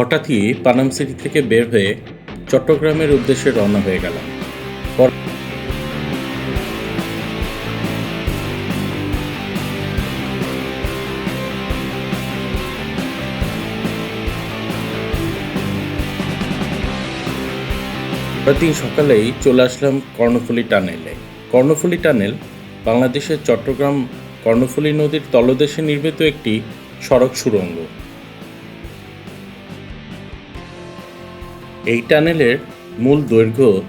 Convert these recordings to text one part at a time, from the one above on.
হঠাৎই পানাম সিটি থেকে বের হয়ে চট্টগ্রামের উদ্দেশ্যে রওনা হয়ে গেলাম। পরদিন সকালেই চলে আসলাম কর্ণফুলী টানেলে। কর্ণফুলী টানেল বাংলাদেশের চট্টগ্রাম কর্ণফুলী নদীর তলদেশে নির্মিত একটি সড়ক সুড়ঙ্গ। এই টানেলের মূল দৈর্ঘ্য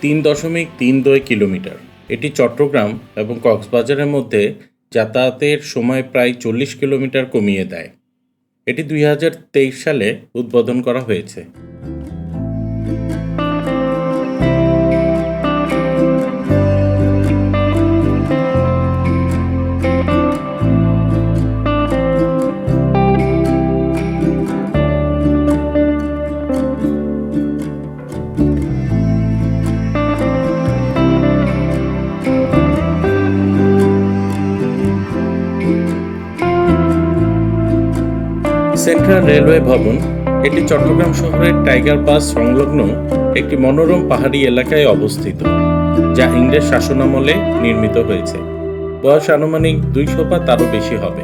তিন দশমিক তিন দুই কিলোমিটার। এটি চট্টগ্রাম এবং কক্সবাজারের মধ্যে যাতায়াতের সময় প্রায় চল্লিশ কিলোমিটার কমিয়ে দেয়। এটি দুই হাজার তেইশ সালে উদ্বোধন করা হয়েছে। সেন্ট্রাল রেলওয়ে ভবন, এটি চট্টগ্রাম শহরের টাইগার পাস সংলগ্ন একটি মনোরম পাহাড়ি এলাকায় অবস্থিত, যা ইংরেজ শাসনামলে নির্মিত হয়েছে। বয়স আনুমানিক দুইশো বা তারও বেশি হবে।